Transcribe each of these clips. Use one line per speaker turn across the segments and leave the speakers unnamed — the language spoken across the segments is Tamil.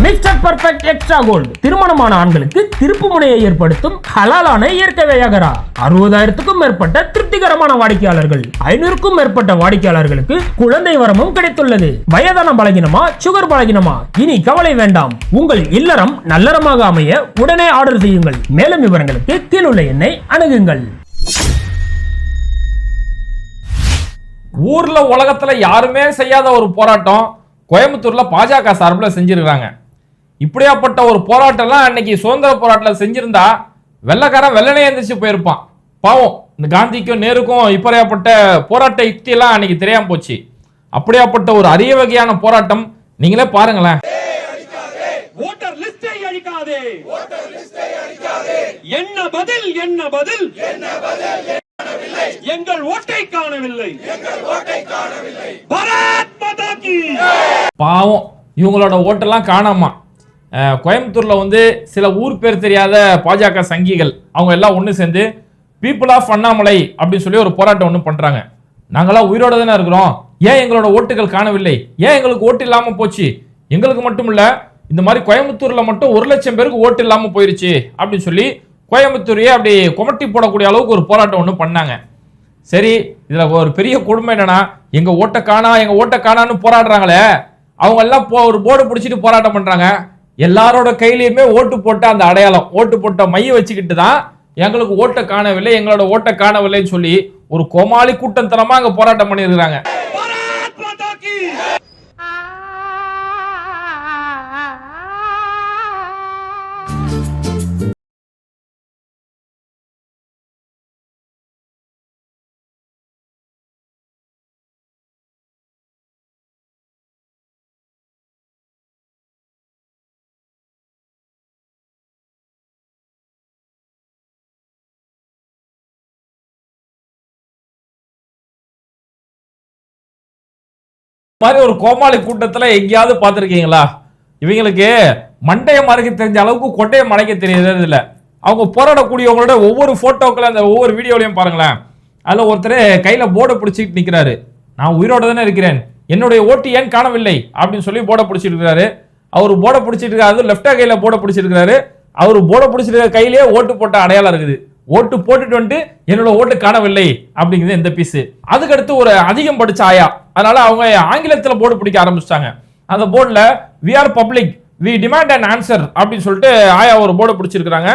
மிஸ்டர் பர்ஃபெக்ட் எக்ஸ்ட்ரா கோல்டு திருமணமான ஆண்களுக்கு திருப்பு முனையை ஏற்படுத்தும் ஹலாலான இயற்கை வியாகரா. அறுபதாயிரத்துக்கும் மேற்பட்ட திருப்திகரமான வாடிக்கையாளர்கள். ஐநூறுக்கும் மேற்பட்ட வாடிக்கையாளர்களுக்கு குழந்தை வரமும் கிடைத்துள்ளது. வயதான பலகினமா சுகர் பலகினமா? இனி கவலை வேண்டாம். உங்கள் இல்லறம் நல்லறமாக அமைய உடனே ஆர்டர் செய்யுங்கள். மேலும் விவரங்களுக்கு கீழுள்ள எண்ணை அணுகுங்கள்.
ஊர்ல உலகத்துல யாருமே செய்யாத ஒரு போராட்டம் கோயம்புத்தூர்ல பாஜக சார்பில் செஞ்சிருக்காங்க. இப்படியாப்பட்ட ஒரு போராட்டம்லாம் அன்னைக்கு சுதந்திர போராட்டத்தில் செஞ்சிருந்தா வெள்ளக்காரன் வெள்ளனே எந்திரிச்சு போயிருப்பான். பாவம் இந்த காந்திக்கும் நேருக்கும் இப்படியாப்பட்ட போராட்ட யுக்தியெல்லாம் அன்னைக்கு தெரியாம போச்சு. அப்படியாப்பட்ட ஒரு அரிய வகையான போராட்டம் நீங்களே பாருங்களேன்.
என்ன பதில் என்ன பதில்? எங்கள் ஓட்டை காணவில்லை.
பாவம் இவங்களோட ஓட்டெல்லாம் காணாமா? கோயம்புத்தூரில் வந்து சில ஊர் பேர் தெரியாத பாஜக சங்கிகள் அவங்க எல்லாம் ஒன்று சேர்ந்து பீப்புள் ஆஃப் அண்ணாமலை அப்படின்னு சொல்லி ஒரு போராட்டம் ஒன்று பண்ணுறாங்க நாங்களாம் உயிரோட தானே இருக்கிறோம். ஏன் எங்களோட ஓட்டுகள் காணவில்லை? ஏன் எங்களுக்கு ஓட்டு இல்லாமல் போச்சு? எங்களுக்கு மட்டும் இல்லை இந்த மாதிரி கோயம்புத்தூரில் மட்டும் ஒரு லட்சம் பேருக்கு ஓட்டு இல்லாமல் போயிருச்சு அப்படின்னு சொல்லி கோயம்புத்தூரையே அப்படி குமட்டி போடக்கூடிய அளவுக்கு ஒரு போராட்டம் ஒன்று பண்ணாங்க. சரி இதில் ஒரு பெரிய கொடுமை என்னன்னா எங்கள் ஓட்டை காணா எங்கள் ஓட்டை காணான்னு போராடுறாங்களே. அவங்க எல்லாம் போ ஒரு போர்டு பிடிச்சிட்டு போராட்டம் பண்ணுறாங்க எல்லாரோட கையிலயுமே ஓட்டு போட்ட அந்த அடையாளம் ஓட்டு போட்ட மைய வச்சுக்கிட்டு தான் எங்களுக்கு ஓட்டை காணவில்லை எங்களோட ஓட்டை காணவில்லைன்னு சொல்லி ஒரு கோமாளி கூட்டத்தனமா அங்க போராட்டம் பண்ணியிருக்கிறாங்க. மாதிரி ஒரு கோமாளி கூட்டத்தில் எங்கேயாவது பார்த்துருக்கீங்களா? இவங்களுக்கு மண்டையை மறைக்க தெரிஞ்ச அளவுக்கு கொட்டையை மறைக்க தெரியறது இல்லை. அவங்க போராடக்கூடியவங்களோட ஒவ்வொரு ஃபோட்டோக்களை அந்த ஒவ்வொரு வீடியோலையும் பாருங்களேன். அதில் ஒருத்தர் கையில் போர்டை பிடிச்சிட்டு நிற்கிறாரு நான் உயிரோட தானே இருக்கிறேன். என்னுடைய ஓட்டு ஏன் காணவில்லை? அப்படின்னு சொல்லி போர்டை பிடிச்சிட்டு அவர் போர்டை பிடிச்சிட்டு இருக்காரு லெஃப்டா கையில் போர்டை பிடிச்சிருக்கிறாரு அவர் போர்டை பிடிச்சிருக்க கையிலேயே ஓட்டு போட்ட அடையாளம் இருக்குது. ஓட்டு போட்டுட்டு வந்துட்டு என்னோட ஓட்டு காணவில்லை அப்படிங்கிறது இந்த பீஸ் அதுக்கடுத்து ஒரு அதிகம் படிச்ச ஆயா. அதனால அவங்க ஆங்கிலத்தில் போர்டு பிடிக்க ஆரம்பிச்சிட்டாங்க. அந்த போர்டில் we are public we demand and answer அப்படின்னு சொல்லிட்டு ஆயா ஒரு போர்டை பிடிச்சிருக்கிறாங்க.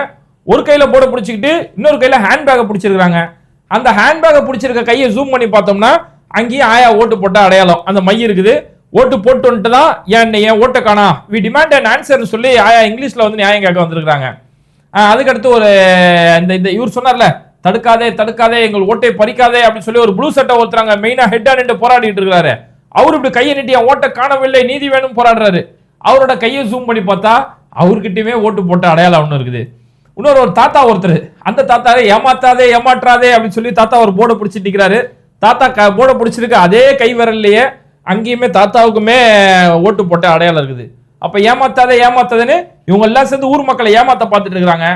ஒரு கையில் போர்டை பிடிச்சிக்கிட்டு இன்னொரு கையில் ஹேண்ட்பேக்கை பிடிச்சிருக்கிறாங்க. அந்த ஹேண்ட்பேக்கை பிடிச்சிருக்க கையை ஜூம் பண்ணி பார்த்தோம்னா அங்கேயும் ஆயா ஓட்டு போட்ட அடையாளம். அந்த மை இருக்குது. ஓட்டு போட்டு வந்துட்டு தான் என் என் ஓட்டை காணா? வி டிமாண்ட் அண்ட் ஆன்சர்னு சொல்லி ஆயா இங்கிலீஷில் வந்து நியாயம் கேட்க வந்திருக்கிறாங்க. அதுக்கடுத்து ஒரு இந்த இந்த இவர் சொன்னார்ல தடுக்காதே தடுக்காதே எங்கள் ஓட்டை பறிக்காதே அப்படின்னு சொல்லி ஒரு ப்ளூ சட்டை ஒருத்தராங்க மெயினா ஹெட்டா நின்று போராடிட்டு இருக்கிறாரு அவர் இப்படி கையை நீட்டி என் ஓட்டை காணவில்லை நீதி வேணும் போராடுறாரு. அவரோட கையை ஜூம் பண்ணி பார்த்தா அவர்கிட்டயுமே ஓட்டு போட்ட அடையாளம் ஒன்று இருக்குது. இன்னொரு ஒரு தாத்தா ஒருத்தர் அந்த தாத்தாவே ஏமாத்தாதே ஏமாற்றாதே அப்படின்னு சொல்லி தாத்தா ஒரு போர்டை பிடிச்சிட்டு நிக்கிறாரு. தாத்தா க போர்டை பிடிச்சிருக்கு அதே கை விரல்லையே அங்கேயுமே தாத்தாவுக்குமே ஓட்டு போட்ட அடையாளம் இருக்குது. அப்போ ஏமாத்தாதே ஏமாத்தாதேன்னு இவங்க எல்லாம் சேர்ந்து ஊர் மக்களை ஏமாத்த பார்த்துட்டு இருக்கிறாங்க.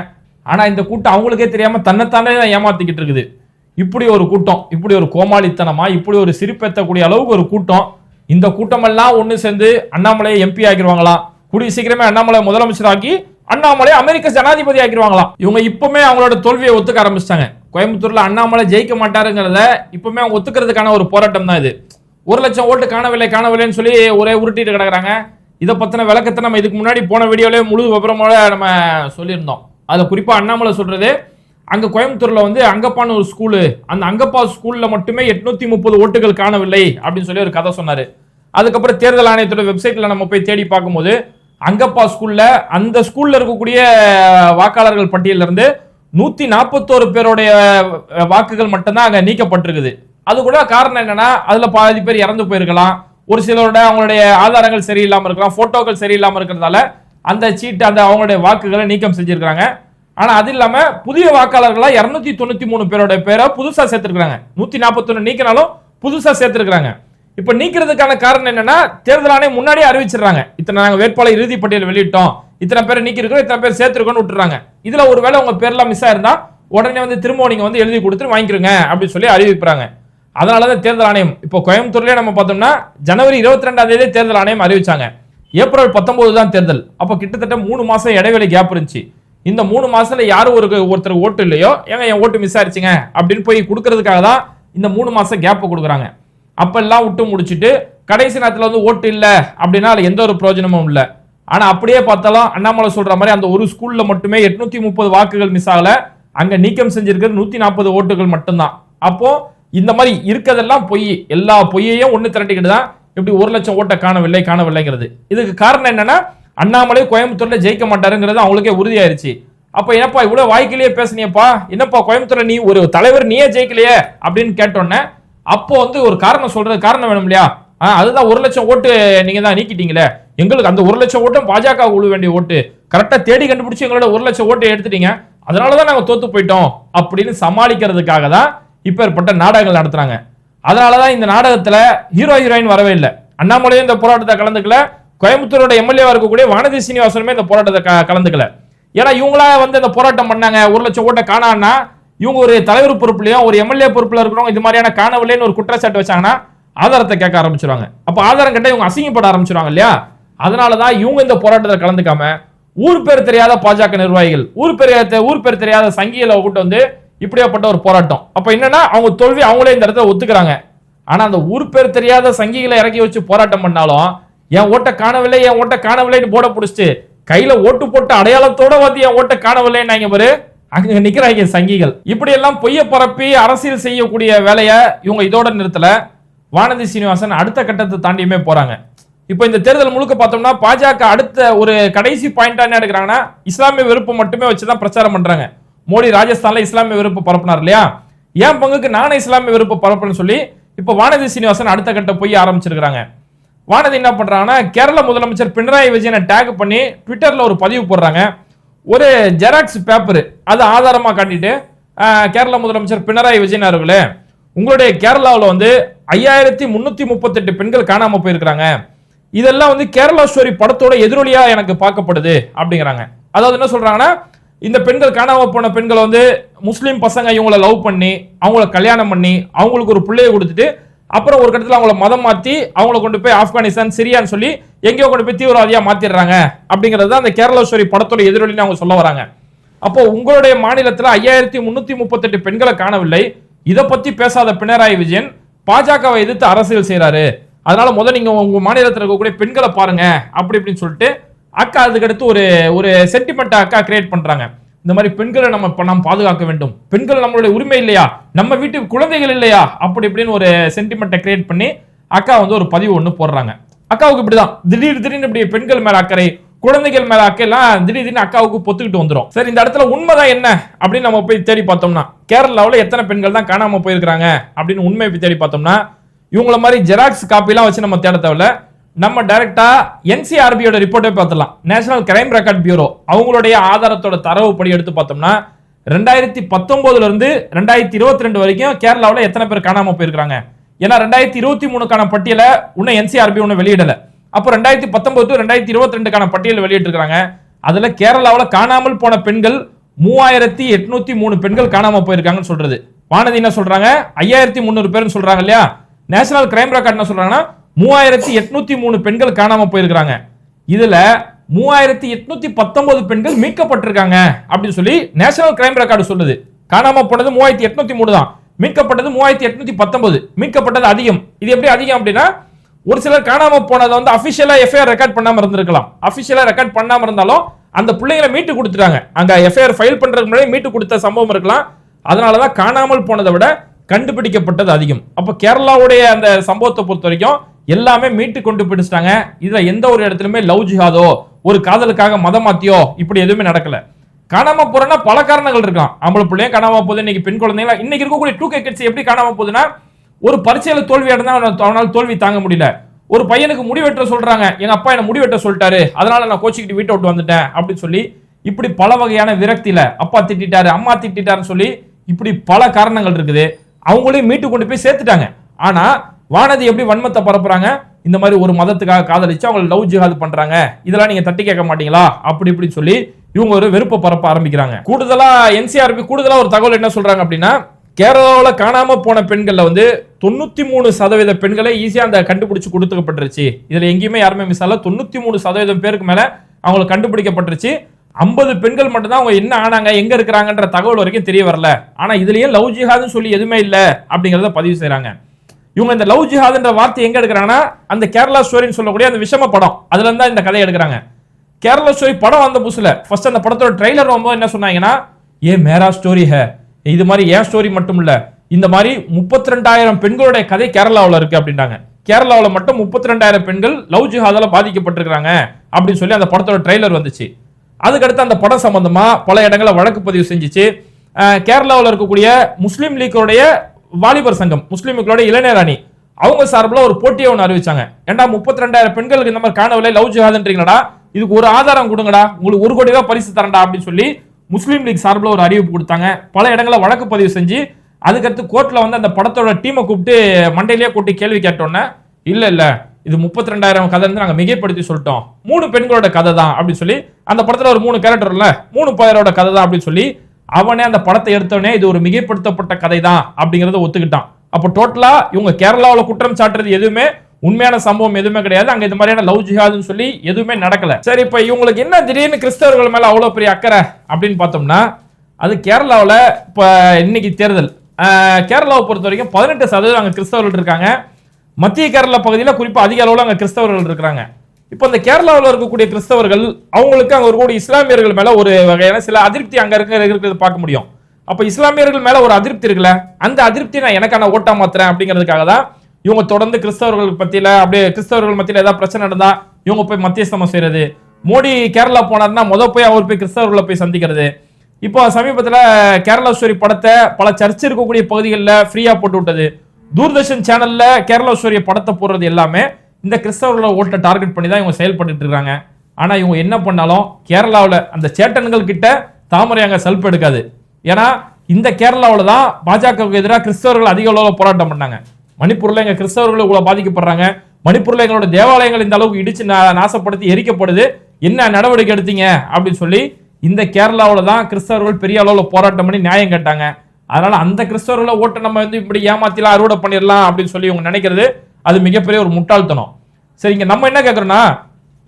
ஆனால் இந்த கூட்டம் அவங்களுக்கே தெரியாமல் தன்னைத்தானே தான் ஏமாத்திக்கிட்டு இருக்குது. இப்படி ஒரு கூட்டம் இப்படி ஒரு கோமாளித்தனமா இப்படி ஒரு சிரிப்பெத்தக்கூடிய அளவுக்கு ஒரு கூட்டம் இந்த கூட்டமெல்லாம் ஒன்று சேர்ந்து அண்ணாமலையை எம்பி ஆக்கிடுவாங்களாம் கூடிய சீக்கிரமே அண்ணாமலை முதலமைச்சராக்கி அண்ணாமலை அமெரிக்க ஜனாதிபதி ஆக்கிடுவாங்களாம் இவங்க இப்பவுமே அவங்களோட தோல்வியை ஒத்துக்க ஆரம்பிச்சிட்டாங்க. கோயம்புத்தூர்ல அண்ணாமலை ஜெயிக்க மாட்டாருங்கிறத இப்பவுமே அவங்க ஒத்துக்கிறதுக்கான ஒரு போராட்டம் தான் இது. ஒரு லட்சம் ஓட்டு காணவில்லை காணவில்லைன்னு சொல்லி ஒரே உருட்டிட்டு கிடக்குறாங்க. இதை பத்தின விளக்கத்தை நம்ம இதுக்கு முன்னாடி போன வீடியோலேயே முழு விவரமோட நம்ம சொல்லியிருந்தோம். அதை குறிப்பாக அண்ணாமலை சொல்கிறது அங்கே கோயம்புத்தூரில் வந்து அங்கப்பான்னு ஒரு ஸ்கூலு அந்த அங்கப்பா ஸ்கூலில் மட்டுமே எட்நூற்றி முப்பது ஓட்டுகள் காணவில்லை அப்படின்னு சொல்லி ஒரு கதை சொன்னார். அதுக்கப்புறம் தேர்தல் ஆணையத்தோட வெப்சைட்டில் நம்ம போய் தேடி பார்க்கும்போது அங்கப்பா ஸ்கூலில் அந்த ஸ்கூலில் இருக்கக்கூடிய வாக்காளர்கள் பட்டியலிருந்து இருந்து நாற்பத்தோரு பேருடைய வாக்குகள் மட்டும்தான் அங்கே நீக்கப்பட்டிருக்குது. அது கூட காரணம் என்னென்னா அதில் பாதி பேர் இறந்து போயிருக்கலாம். ஒரு சிலரோட அவங்களுடைய ஆதாரங்கள் சரியில்லாமல் இருக்கலாம் ஃபோட்டோக்கள் சரியில்லாமல் இருக்கிறதால அந்த சீட்டு அந்த அவங்களுடைய வாக்குகளை நீக்கம் செஞ்சுருக்கிறாங்க. ஆனா அது இல்லாம புதிய வாக்காளர்களா இருநூத்தி தொண்ணூத்தி மூணு பேரோட பேரை புதுசா சேர்த்திருக்காங்க நூத்தி நாற்பத்தொன்னு நீக்கினாலும் புதுசா சேர்த்திருக்காங்க இப்ப நீக்கிறதுக்கான காரணம் என்னன்னா தேர்தல் ஆணையம் முன்னாடியே அறிவிச்சிடுறாங்க. இத்தனை நாங்க வேட்பாளர் இறுதி பட்டியல் வெளியிட்டோம். இத்தனை பேர் நீக்கிருக்கோம் இத்தனை பேர் சேர்த்திருக்கோம்னு விட்டுறாங்க. இதுல ஒருவேளை உங்க பேர்லாம் மிஸ் ஆயிருந்தா உடனே வந்து திரும்ப நீங்க வந்து எழுதி கொடுத்து வாங்கிக்கிறங்க அப்படின்னு சொல்லி அறிவிக்கிறாங்க அதனால தான் தேர்தல் ஆணையம் இப்போ கோயம்புத்தூர்லயே நம்ம பார்த்தோம்னா ஜனவரி இருபத்தி ரெண்டாம் தேதி தேர்தல் ஆணையம் அறிவிச்சாங்க. ஏப்ரல் பத்தொன்பது தான் தேர்தல். அப்ப கிட்டத்தட்ட மூணு மாசம் இடைவெளி கேப் இருந்துச்சு. இந்த மூணு மாசத்துல யாரும் ஒரு ஒருத்தர் ஓட்டு இல்லையோ ஏங்க என் ஓட்டு மிஸ் ஆயிடுச்சுங்க அப்படின்னு போய் கொடுக்கறதுக்காக தான் இந்த மூணு மாசம் கேப் கொடுக்குறாங்க. அப்பெல்லாம் விட்டு முடிச்சிட்டு கடைசி நேரத்தில் வந்து ஓட்டு இல்லை அப்படின்னா அதில் எந்த ஒரு பிரயோஜனமும் இல்லை. ஆனா அப்படியே பார்த்தாலும் அண்ணாமலை சொல்ற மாதிரி அந்த ஒரு ஸ்கூல்ல மட்டுமே எட்நூத்தி முப்பது வாக்குகள் மிஸ் ஆகல. அங்க நீக்கம் செஞ்சிருக்கிறது நூத்தி நாற்பது ஓட்டுகள் மட்டும்தான். அப்போ இந்த மாதிரி இருக்கதெல்லாம் பொய். எல்லா பொய்யையும் ஒன்று திரட்டிக்கிட்டு தான் இப்படி ஒரு லட்சம் ஓட்டை காணவில்லை காணவில்லைங்கிறது. இதுக்கு காரணம் என்னன்னா அண்ணாமலை கோயம்புத்தூர்ல ஜெயிக்க மாட்டாருங்கிறது அவங்களுக்கே உறுதியாயிருச்சு. அப்ப என்னப்பா இவ்வளவு வாய்க்கிலேயே பேசுனியப்பா? என்னப்பா கோயம்புத்தூர்ல நீ ஒரு தலைவர் நீயே ஜெயிக்கலையே? அப்படின்னு கேட்டோன்னே அப்போ வந்து ஒரு காரணம் சொல்றது காரணம் வேணும் இல்லையா? ஆ, அதுதான் ஒரு லட்சம் ஓட்டு நீங்க தான் நீக்கிட்டீங்களே. எங்களுக்கு அந்த ஒரு லட்சம் ஓட்டும் பாஜக உழு வேண்டிய ஓட்டு. கரெக்டா தேடி கண்டுபிடிச்சு எங்களோட ஒரு லட்சம் ஓட்டை எடுத்துட்டீங்க. அதனாலதான் நாங்க தோத்து போயிட்டோம் அப்படின்னு சமாளிக்கிறதுக்காக தான் இப்பேற்பட்ட நாடகங்கள் நடத்துறாங்க. அதனாலதான் இந்த நாடகத்துல ஹீரோ ஹீரோயின் வரவே இல்லை. அண்ணாமலையும் இந்த போராட்டத்தை கலந்துக்கல. கோயம்புத்தூரோட எம்எல்ஏவா இருக்கக்கூடிய வானதி சீனிவாசனுமே இந்த போராட்டத்தை கலந்துக்கல. ஏன்னா இவங்களா வந்து இந்த போராட்டம் பண்ணாங்க. ஒரு லட்சம் ஓட்டை காணான்னா இவங்க ஒரு தலைவர் பொறுப்புலையும் ஒரு எம்எல்ஏ பொறுப்புல இருக்கிறவங்க இது மாதிரியான காணவில்லைன்னு ஒரு குற்றச்சாட்டு வச்சாங்கன்னா ஆதாரத்தை கேட்க ஆரம்பிச்சிருவாங்க. அப்ப ஆதாரம் கேட்டால் இவங்க அசிங்கப்பட ஆரம்பிச்சிருவாங்க இல்லையா? அதனாலதான் இவங்க இந்த போராட்டத்தில் கலந்துக்காம ஊர் பேர் தெரியாத பாஜக நிர்வாகிகள் ஊர் பேர் ஊர் பேர் தெரியாத சங்கிகளை கூட்டு வந்து இப்படியாப்பட்ட ஒரு போராட்டம். அப்ப என்னன்னா அவங்க தோல்வி அவங்களே இந்த இடத்துல ஒத்துக்கிறாங்க. ஆனா அந்த ஊர் பேர் தெரியாத சங்கிகளை இறக்கி வச்சு போராட்டம் பண்ணாலும் என் ஓட்டை காணவில்லை என் ஓட்டை காணவில்லைன்னு போட பிடிச்சிட்டு கையில ஓட்டு போட்ட அடையாளத்தோட வந்து என் ஓட்டை காணவில்லைன்னு பாரு. அங்க நிக்கிறாங்க சங்கிகள். இப்படி எல்லாம் பொய்ய பரப்பி அரசியல் செய்யக்கூடிய வேலையை இவங்க இதோட நிறுத்தல. வானதி சீனிவாசன் அடுத்த கட்டத்தை தாண்டியுமே போறாங்க. இப்போ இந்த தேர்தல் முழுக்க பார்த்தோம்னா பாஜக அடுத்த ஒரு கடைசி பாயிண்டா என்ன எடுக்கிறாங்கன்னா இஸ்லாமிய விருப்பம் மட்டுமே வச்சு தான் பிரச்சாரம் பண்றாங்க. மோடி ராஜஸ்தான்ல இஸ்லாமிய விருப்பம் பரப்புனார் இல்லையா? என் பங்குக்கு நானே இஸ்லாமிய விருப்பம் பரப்புன்னு சொல்லி இப்போ வானதி சீனிவாசன் அடுத்த கட்ட போய் ஆரம்பிச்சிருக்கிறாங்க. வானதி என்ன பண்றாங்கன்னா கேரள முதலமைச்சர் பினராயி விஜயனை டேக் பண்ணி ட்விட்டர்ல ஒரு பதிவு போடுறாங்க. ஒரு ஜெராக்ஸ் பேப்பர் அதை ஆதாரமா காட்டிட்டு கேரள முதலமைச்சர் பினராயி விஜயன் அவர்களே உங்களுடைய கேரளாவில் வந்து ஐயாயிரத்தி முன்னூத்தி முப்பத்தெட்டு பெண்கள் காணாம போயிருக்கிறாங்க. இதெல்லாம் வந்து கேரளா ஸ்டோரி படத்தோட எதிரொலியா எனக்கு பார்க்கப்படுது அப்படிங்கிறாங்க. அதாவது என்ன சொல்றாங்கன்னா இந்த பெண்கள் காணாம போன பெண்களை வந்து முஸ்லீம் பசங்க இவங்கள லவ் பண்ணி அவங்கள கல்யாணம் பண்ணி அவங்களுக்கு ஒரு பிள்ளையை கொடுத்துட்டு அப்புறம் ஒரு கட்டத்தில் அவங்கள மதம் மாற்றி அவங்கள கொண்டு போய் ஆப்கானிஸ்தான் சிரியான்னு சொல்லி எங்கேயோ கொண்டு போய் தீவிரவாதியாக மாற்றிடுறாங்க அப்படிங்கிறது தான் அந்த கேரளேஸ்வரி படத்தோட எதிரொலின்னு அவங்க சொல்ல வராங்க. அப்போ உங்களுடைய மாநிலத்தில் ஐயாயிரத்தி முன்னூற்றி முப்பத்தெட்டு பெண்களை காணவில்லை. இதை பற்றி பேசாத பினராயி விஜயன் பாஜகவை எதிர்த்து அரசியல் செய்கிறாரு அதனால முதல் நீங்கள் உங்கள் மாநிலத்தில் இருக்கக்கூடிய பெண்களை பாருங்க அப்படி இப்படின்னு சொல்லிட்டு அக்கா அதுக்கடுத்து ஒரு ஒரு சென்டிமெண்ட் அக்கா கிரியேட் பண்ணுறாங்க இந்த மாதிரி பெண்களை நம்ம இப்போ நாம் பாதுகாக்க வேண்டும். பெண்கள் நம்மளுடைய உரிமை இல்லையா? நம்ம வீட்டு குழந்தைகள் இல்லையா? அப்படி இப்படின்னு ஒரு சென்டிமெண்ட்டை கிரியேட் பண்ணி அக்கா வந்து ஒரு பதிவு ஒன்று போடுறாங்க. அக்காவுக்கு இப்படிதான். திடீர் திடீர்னு இப்படி பெண்கள் மேல அக்கறை குழந்தைகள் மேல அக்கறைலாம் திடீர் திடீர்னு அக்காவுக்கு பொத்துக்கிட்டு வந்துடும் சரி இந்த இடத்துல உண்மைதான் என்ன? அப்படின்னு நம்ம போய் தேடி பார்த்தோம்னா கேரளாவில் எத்தனை பெண்கள் தான் காணாமல் போயிருக்கிறாங்க? அப்படின்னு உண்மையை போய் தேடி பார்த்தோம்னா இவங்கள மாதிரி ஜெராக்ஸ் காப்பிலாம் வச்சு நம்ம தேட தேவையில்ல. நம்ம டைரக்டா என்சிஆர்பியோட ரிப்போர்ட்டே பார்த்துலாம் நேஷனல் கிரைம் ரெக்கார்ட் பியூரோ அவங்களுடைய ஆதாரத்தோட தரவுப்படி எடுத்து பார்த்தோம்னா ரெண்டாயிரத்தி பத்தொன்பதுல இருந்து ரெண்டாயிரத்தி இருபத்தி ரெண்டு வரைக்கும் கேரளாவில் எத்தனை பேர் காணாம போயிருக்காங்க ஏன்னா ரெண்டாயிரத்தி இருபத்தி மூணுக்கான பட்டியலை இன்னும் என்சிஆர்பி ஒன்றும் வெளியிடல. அப்போ ரெண்டாயிரத்தி பத்தொன்பது டு ரெண்டாயிரத்தி இருபத்தி ரெண்டுக்கான பட்டியல் வெளியிட்டிருக்காங்க அதுல கேரளாவில் காணாமல் போன பெண்கள் மூவாயிரத்தி எட்நூத்தி மூணு பெண்கள் காணாம போயிருக்காங்கன்னு சொல்றது. வானதி என்ன சொல்றாங்க? ஐயாயிரத்தி முந்நூறு பேர்னு சொல்றாங்க இல்லையா? நேஷனல் கிரைம் ரெக்கார்ட் என்ன சொல்றாங்கன்னா மூவாயிரத்தி எட்நூத்தி மூணு பெண்கள் காணாம போயிருக்கிறாங்க. இதுல மூவாயிரத்தி எட்நூத்தி பத்தொன்பது பெண்கள் மீட்கப்பட்டிருக்காங்க அப்படின்னு சொல்லி நேஷனல் கிரைம் ரெக்கார்டு சொல்லுது. காணாம போனது மூவாயிரத்தி எட்நூத்தி மூணு தான். மீட்கப்பட்டது மூவாயிரத்தி எட்நூத்தி பத்தொன்பது. மீட்கப்பட்டது அதிகம். இது எப்படி அதிகம் அப்படின்னா ஒரு சிலர் காணாம போனதை வந்து அபிஷியலா எஃப்ஐஆர் ரெக்கார்ட் பண்ணாம இருந்திருக்கலாம். அபிஷியலா ரெக்கார்ட் பண்ணாம இருந்தாலும் அந்த பிள்ளைங்களை மீட்டு கொடுத்துட்டாங்க. அங்க எஃப்ஐஆர் ஃபைல் பண்றதுக்கு முன்னாடி மீட்டு கொடுத்த சம்பவம் இருக்கலாம். அதனாலதான் காணாமல் போனதை விட கண்டுபிடிக்கப்பட்டது அதிகம். அப்ப கேரளாவுடைய அந்த சம்பவத்தை பொறுத்த வரைக்கும் எல்லாமே மீட்டு கொண்டு பிடிச்சிட்டாங்க இதுல எந்த ஒரு இடத்துலயுமே லவ் ஜிஹாதோ ஒரு காதலுக்காக மதம் மாத்தியோ இப்படி எதுவுமே நடக்கல. காணாம போறேன்னா பல காரணங்கள் இருக்கலாம். ஆம்பளை பிள்ளைய காணாம போகுது. இன்னைக்கு பெண் குழந்தைங்களா இன்னைக்கு இருக்கக்கூடிய டூ கே கிட்ஸ் எப்படி காணாம போகுதுன்னா ஒரு பரீட்சையில தோல்வி அடைந்தா அவனால் தோல்வி தாங்க முடியல. ஒரு பையனுக்கு முடி வெட்ட சொல்றாங்க. எங்க அப்பா என்ன முடிவெட்ட சொல்லிட்டாரு. அதனால நான் கோச்சிக்கிட்டு வீட்டை விட்டு வந்துட்டேன் அப்படின்னு சொல்லி இப்படி பல வகையான விரக்தியில அப்பா திட்டாரு அம்மா திட்டிட்டாருன்னு சொல்லி இப்படி பல காரணங்கள் இருக்குது. அவங்களையும் மீட்டு கொண்டு போய் சேர்த்துட்டாங்க. ஆனா வானதி எப்படி வன்மத்தை பரப்புறாங்க? இந்த மாதிரி ஒரு மதத்துக்காக காதலிச்சு அவங்க லவ் ஜிஹாது பண்றாங்க. இதெல்லாம் நீங்க தட்டி கேட்க மாட்டீங்களா? அப்படி இப்படின்னு சொல்லி இவங்க ஒரு வெறுப்பை பரப்ப ஆரம்பிக்கிறாங்க. கூடுதலா என்சிஆர்பி கூடுதலா ஒரு தகவல் என்ன சொல்றாங்க அப்படின்னா கேரளாவில் காணாம போன பெண்கள்ல வந்து தொண்ணூத்தி மூணு சதவீத பெண்களை ஈஸியா அந்த கண்டுபிடிச்சு கொடுத்துக்கப்பட்டுருச்சு. இதுல எங்கேயுமே யாருமே மிஸ் ஆகல. தொண்ணூத்தி மூணு சதவீதம் பேருக்கு மேல அவங்களை கண்டுபிடிக்கப்பட்டுருச்சு. ஐம்பது பெண்கள் மட்டும்தான் அவங்க என்ன ஆனாங்க எங்க இருக்கிறாங்கன்ற தகவல் வரைக்கும் தெரிய வரல. ஆனா இதுலயே லவ் ஜிஹாதுன்னு சொல்லி எதுவுமே இல்லை அப்படிங்கறத பதிவு செய்யறாங்க இவங்க இந்த லவ் ஜிஹாதுன்ற வார்த்தை எங்க எடுக்கிறாங்கன்னா அந்த கேரளா ஸ்டோரின்னு சொல்லக்கூடிய அந்த விஷம படம். அதுல இருந்தா இந்த கதையை எடுக்கிறாங்க. கேரளா ஸ்டோரி படம் வந்த புதுசுல ஃபர்ஸ்ட் அந்த படத்தோட ட்ரெய்லர் வரும்போது என்ன சொன்னாங்கன்னா ஏ மேரா ஸ்டோரி ஹே. இது மாதிரி ஏன் ஸ்டோரி மட்டும் இல்ல. இந்த மாதிரி முப்பத்தி ரெண்டாயிரம் பெண்களுடைய கதை கேரளாவில் இருக்கு அப்படின்றாங்க. கேரளாவில் மட்டும் முப்பத்தி ரெண்டாயிரம் பெண்கள் லவ் ஜிஹாதால பாதிக்கப்பட்டிருக்கிறாங்க அப்படின்னு சொல்லி அந்த படத்தோட ட்ரைலர் வந்துச்சு. அதுக்கடுத்து அந்த படம் சம்பந்தமா பல இடங்களில் வழக்கு பதிவு செஞ்சுச்சு. கேரளாவில் இருக்கக்கூடிய முஸ்லீம் லீக்கோடைய வாலிபர் சங்கம் முஸ்லீம்களோட இளைஞர் அணி. அவங்க சார்பில் ஒரு போட்டியை ஒன்று அறிவிச்சாங்க. ஏன்டா முப்பத்தி ரெண்டாயிரம் பெண்களுக்கு இந்த மாதிரி காணவில்லை லவ் ஜிஹாதுன்றீங்களா இதுக்கு ஒரு ஆதாரம் கொடுங்கடா. உங்களுக்கு ஒரு கோடி ரூபாய் பரிசு தரண்டா அப்படின்னு சொல்லி முஸ்லீம் லீக் சார்பில் ஒரு அறிவிப்பு கொடுத்தாங்க. பல இடங்களில் வழக்கு பதிவு செஞ்சு அதுக்கடுத்து கோர்ட்டில் வந்து அந்த படத்தோட டீமை கூப்பிட்டு மண்டையிலேயே கூட்டி கேள்வி கேட்டோன்னே இல்லை இல்லை இது முப்பத்தி ரெண்டாயிரம் கதை இருந்து நாங்கள் மிகைப்படுத்தி சொல்லிட்டோம். மூணு பெண்களோட கதை தான் அப்படின்னு சொல்லி அந்த படத்தில் ஒரு மூணு கேரக்டர் இல்லை மூணு பேரோட கதை தான் அப்படின்னு சொல்லி அவனே அந்த படத்தை எடுத்தவனே இது ஒரு மிகைப்படுத்தப்பட்ட கதை தான் அப்படிங்கறத ஒத்துக்கிட்டான். அப்போ டோட்டலா இவங்க கேரளாவில் குற்றம் சாட்டுறது எதுவுமே உண்மையான சம்பவம் எதுவுமே கிடையாது. அங்க இந்த மாதிரியான லவ் ஜிஹாதுன்னு சொல்லி எதுவுமே நடக்கல. சரி இப்ப இவங்களுக்கு என்ன திடீர்னு கிறிஸ்தவர்கள் மேல அவ்வளவு பெரிய அக்கறை அப்படின்னு பார்த்தோம்னா அது கேரளாவில் இப்ப இன்னைக்கு தேர்தல். கேரளாவை பொறுத்த வரைக்கும் பதினெட்டு சதவீதம் அங்க கிறிஸ்தவர்கள் இருக்காங்க. மத்திய கேரளா பகுதியில் குறிப்பாக அதிக அளவில் அங்கே கிறிஸ்தவர்கள் இருக்கிறாங்க. இப்போ இந்த கேரளாவில் இருக்கக்கூடிய கிறிஸ்தவர்கள் அவங்களுக்கு அங்கே இருக்கக்கூடிய இஸ்லாமியர்கள் மேலே ஒரு வகையான சில அதிருப்தி அங்கே இருக்க இருக்கிறத பார்க்க முடியும். அப்போ இஸ்லாமியர்கள் மேலே ஒரு அதிருப்தி இருக்குல்ல? அந்த அதிருப்தி நான் எனக்கான ஓட்டா மாத்துறேன் அப்படிங்கிறதுக்காக தான் இவங்க தொடர்ந்து கிறிஸ்தவர்கள் பத்தியில அப்படியே கிறிஸ்தவர்கள் மத்தியில் ஏதாவது பிரச்சனை நடந்தா இவங்க போய் மத்தியஸ்தமம் செய்யறது மோடி கேரளா போனார்னா முத போய் அவர் போய் கிறிஸ்தவர்களை போய் சந்திக்கிறது. இப்போ சமீபத்தில் கேரளா ஸ்டோரி படத்தை பல சர்ச் இருக்கக்கூடிய பகுதிகளில் ஃப்ரீயாக போட்டு விட்டது தூர்தர்ஷன் சேனலில் கேரளா ஸ்டோரிய படத்தை போடுறது எல்லாமே இந்த கிறிஸ்தவர்களை ஓட்டை டார்கெட் பண்ணி தான் இவங்க செயல்பட்டு இருக்காங்க. ஆனா இவங்க என்ன பண்ணாலும் கேரளாவில் அந்த சேட்டன்கள் கிட்ட தாமரை அங்கே செல்ஃப் எடுக்காது. ஏன்னா இந்த கேரளாவில் தான் பாஜகவுக்கு எதிராக கிறிஸ்தவர்கள் அதிக அளவில் போராட்டம் பண்ணாங்க. மணிப்பூரில் எங்கள் கிறிஸ்தவர்கள் இவ்வளோ பாதிக்கப்படுறாங்க. மணிப்பூரில் எங்களோட தேவாலயங்கள் இந்த அளவுக்கு இடிச்சு நாசப்படுத்தி எரிக்கப்படுது. என்ன நடவடிக்கை எடுத்தீங்க? அப்படின்னு சொல்லி இந்த கேரளாவில் தான் கிறிஸ்தவர்கள் பெரிய அளவில் போராட்டம் பண்ணி நியாயம் கேட்டாங்க. அதனால அந்த கிறிஸ்தவர்களை ஓட்டை நம்ம வந்து இப்படி ஏமாத்திலாம் அறுவடை பண்ணிடலாம் அப்படின்னு சொல்லி இவங்க நினைக்கிறது அது மிகப்பெரிய ஒரு முட்டாள்தனம். சரிங்க நம்ம என்ன கேட்குறோன்னா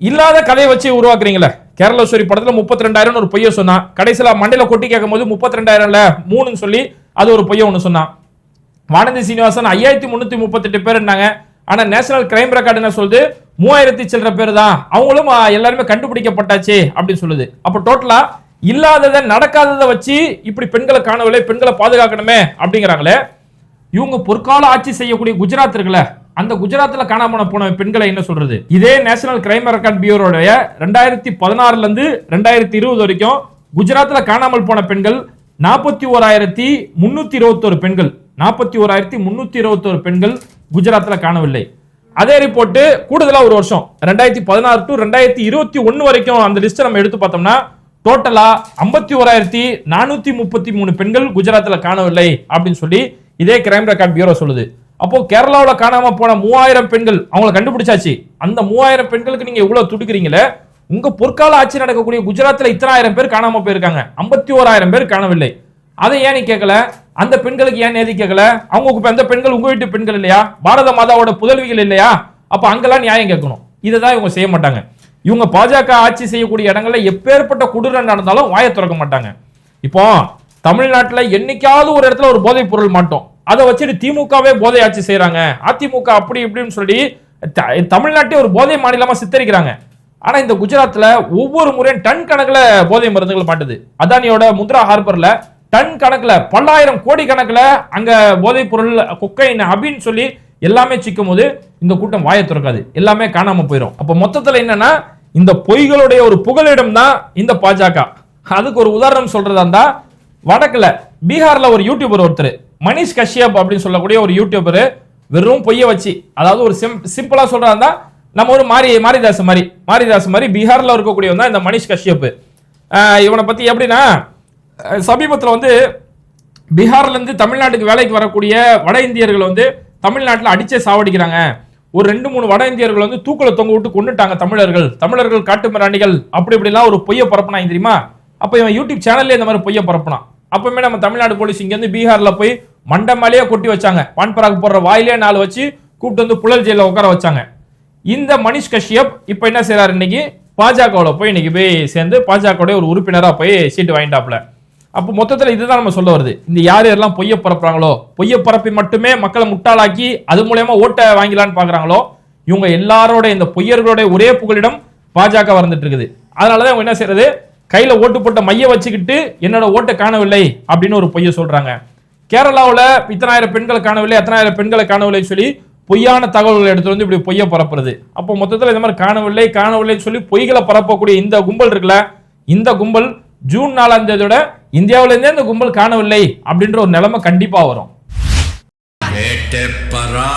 இல்லாத கதையை வச்சு உருவாக்குறீங்களே. கேரளஸ்வரி படத்தில் முப்பத்தி ரெண்டாயிரம் ஒரு பொய்ய சொன்னான் கடைசியில் மண்டையில் கொட்டி கேட்கும் போது முப்பத்தி ரெண்டாயிரம்ல மூணுன்னு சொல்லி அது ஒரு பொய்ய ஒன்று சொன்னான் வானதி சீனிவாசன் ஐயாயிரத்தி முந்நூற்றி முப்பத்தெட்டு பேர் இருந்தாங்க ஆனால் நேஷனல் கிரைம் ரெக்கார்டு என்ன சொல்லுது? மூவாயிரத்தி சில்லற பேர் தான் அவங்களும் எல்லாருமே கண்டுபிடிக்கப்பட்டாச்சு அப்படின்னு சொல்லுது. அப்போ டோட்டலாக இல்லாததை நடக்காததை வச்சு இப்படி பெண்களை காணவில்லை பெண்களை பாதுகாக்கணுமே அப்படிங்கிறாங்களே. இவங்க பொற்கால ஆட்சி செய்யக்கூடிய குஜராத் இருக்குல்ல அந்த குஜராத்தில் காணாமல் போன பெண்களை என்ன சொல்றது? இதே நேஷனல் கிரைம் ரெக்கார்ட் பியூரோடைய ரெண்டாயிரத்தி பதினாறுல இருந்து ரெண்டாயிரத்தி இருபது வரைக்கும் குஜராத்தில் காணாமல் போன பெண்கள் நாற்பத்தி ஓராயிரத்தி முன்னூத்தி இருபத்தோரு பெண்கள். நாற்பத்தி ஓராயிரத்தி முன்னூத்தி இருபத்தோரு பெண்கள் குஜராத்தில் காணவில்லை. அதே ரிப்போர்ட் கூடுதலா ஒரு வருஷம். ரெண்டாயிரத்தி பதினாறு டு ரெண்டாயிரத்தி இருபத்தி ஒன்னு வரைக்கும் அந்த லிஸ்ட் நம்ம எடுத்து பார்த்தோம்னா டோட்டலா ஐம்பத்தி ஓராயிரத்தி நானூத்தி முப்பத்தி மூணு பெண்கள் குஜராத்தில் காணவில்லை அப்படின்னு சொல்லி இதே கிரைம் ரெக்கார்ட் பியூரோ சொல்லுது. அப்போ கேரளாவில் காணாம போன மூவாயிரம் பெண்கள் அவங்கள கண்டுபிடிச்சாச்சு. அந்த மூவாயிரம் பெண்களுக்கு நீங்க இவ்வளவு துடிக்கிறீங்களே? உங்க பொற்கால ஆட்சி நடக்கக்கூடிய குஜராத்தில் இத்தனாயிரம் பேர் காணாம போயிருக்காங்க. ஐம்பத்தி ஓராயிரம் பேர் காணவில்லை. அதை ஏன் நீ கேட்கல? அந்த பெண்களுக்கு ஏன் நேதி கேட்கல? அவங்க அந்த பெண்கள் உங்க வீட்டு பெண்கள் இல்லையா? பாரத மாதாவோட புதல்விகள் இல்லையா? அப்ப அங்கெல்லாம் நியாயம் கேட்கணும். இதை தான் இவங்க செய்ய மாட்டாங்க. இவங்க பாஜக ஆட்சி செய்யக்கூடிய இடங்கள்ல எப்பேற்பட்ட குடூரம் நடந்தாலும் வாயை திறக்க மாட்டாங்க. இப்போ தமிழ்நாட்டில் என்னைக்காவது ஒரு இடத்துல ஒரு போதைப் பொருள் மாட்டோம். அதை வச்சுட்டு திமுகவே போதை ஆட்சி செய்கிறாங்க அதிமுக அப்படி இப்படின்னு சொல்லி த- ஒரு போதை மாநிலமாக சித்தரிக்கிறாங்க. ஆனால் இந்த குஜராத்தில் ஒவ்வொரு முறையும் டன் கணக்கில் போதை மருந்துகள் மாட்டுது. அதானியோட முத்ரா ஹார்பரில் டன் கணக்கில் பல்லாயிரம் கோடி கணக்கில் அங்கே போதைப் பொருள் கொக்கைன் அபின்னு சொல்லி எல்லாமே சிக்கும் போது இந்த கூட்டம் வாயை திறக்காது. எல்லாமே காணாமல் போயிடும் அப்போ மொத்தத்தில் என்னன்னா இந்த பொய்களுடைய ஒரு புகலிடம் தான் இந்த பாஜக. அதுக்கு ஒரு உதாரணம் சொல்றதா இருந்தா வடக்குல பீகார்ல ஒரு யூடியூபர் ஒருத்தர். மணிஷ் கஷ்யப் அப்படின்னு சொல்லக்கூடிய ஒரு யூடியூபர் வெறும் பொய்ய வச்சு அதாவது ஒரு சிம் சிம்பிளா சொல்றதா நம்ம ஒரு மாரி மாரிதாஸ் மாதிரி மாரிதாஸ் மாதிரி பீகார்ல இருக்கக்கூடியவன் தான் இந்த மணிஷ் கஷ்யப். இவனை பத்தி எப்படின்னா சமீபத்தில் சமீபத்துல வந்து பீகார்ல இருந்து தமிழ்நாட்டுக்கு வேலைக்கு வரக்கூடிய வட இந்தியர்கள் வந்து தமிழ்நாட்டில் அடிச்சே சாவடிக்கிறாங்க. ஒரு ரெண்டு மூணு வட இந்தியர்கள் வந்து தூக்கில் தொங்க விட்டு கொண்டுட்டாங்க தமிழர்கள். தமிழர்கள் காட்டு மிராண்டிகள். அப்படி இப்படிலாம் ஒரு பொய்ய பரப்புனாங்க தெரியுமா? அப்ப இவன் யூடியூப் சேனல்லே இந்த மாதிரி பொய்ய பரப்புனான். அப்பவுமே நம்ம தமிழ்நாடு போலீஸ் இங்கேருந்து பீகாரில் போய் மண்டமாலேயே கொட்டி வச்சாங்க. பான்பராக போடுற வாயிலே நாலு வச்சு கூப்பிட்டு வந்து புழல் ஜெயிலில் உட்கார வச்சாங்க. இந்த மணிஷ் கஷ்யப் இப்போ என்ன செய்கிறாரு இன்னைக்கு? பாஜகவில் போய் இன்னைக்கு போய் சேர்ந்து பாஜகவுடைய ஒரு உறுப்பினராக போய் சீட்டு வாங்கிட்டாப்ல அப்போ மொத்தத்தில் இதுதான் நம்ம சொல்ல வருது. இந்த யார் யாரெல்லாம் பொய்ய பரப்புறாங்களோ பொய்ய பரப்பி மட்டுமே மக்களை முட்டாளாக்கி அது மூலயமா ஓட்டை வாங்கிலான்னு பார்க்குறாங்களோ இவங்க எல்லாரோட இந்த பொய்யர்களுடைய ஒரே புகலிடம் பாஜக வந்துட்டு இருக்குது. அதனாலதான் இவங்க என்ன செய்யறது கையில ஓட்டு போட்ட மைய வச்சுக்கிட்டு என்னோட ஓட்டை காணவில்லை அப்படின்னு ஒரு பொய்ய சொல்றாங்க. கேரளாவில் இத்தனாயிரம் பெண்களை காணவில்லை எத்தனாயிரம் பெண்களை காணவில்லை சொல்லி பொய்யான தகவல்களை எடுத்து வந்து இப்படி பொய்ய பரப்புறது. அப்போ மொத்தத்தில் இந்த மாதிரி காணவில்லை காணவில்லைன்னு சொல்லி பொய்களை பரப்பக்கூடிய இந்த கும்பல் இருக்குல்ல இந்த கும்பல் ஜூன் நாலாம் தேதியோட இந்தியாவிலேருந்தே இந்த கும்பல் காணவில்லை அப்படின்ற ஒரு நிலைமை கண்டிப்பாக வரும்.
பரா